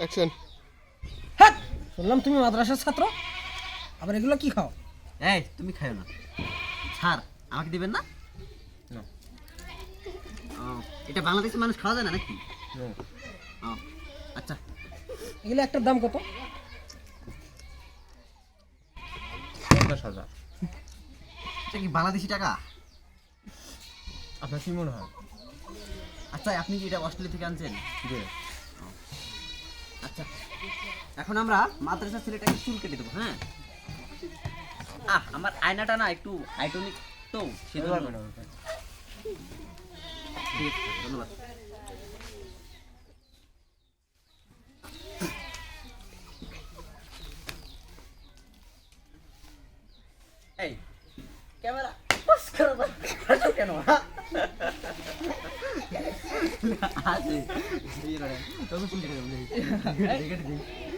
Action হ্যাঁ শুনলাম তুমি মাদ্রাসার ছাত্র। আবার এগুলো কি খাও? এই তুমি খাইও না। ছাড় আমাকে দিবেন না? এটা বাংলাদেশের মানুষ খাওয়া যায় না নাকি? আচ্ছা। এগুলো একটার দাম কত? পঞ্চাশ হাজার। এটা কি বাংলাদেশি টাকা? আপনার কি মনে হয়? আচ্ছা আপনি কি এটা অস্ট্রেলিয়া থেকে আনছেন? জি। আচ্ছা। এখন আমরা মাদ্রাসার ছেলেটাকে চুল কেটে দেবো হ্যাঁ? আহ আমার আয়নাটা না একটু হাইটোনিক তো সেজন্য ধন্যবাদ এই ক্যামেরা পাস করো কেন আছে এই রে তবে শুনতে গেলাম দেখে দেখে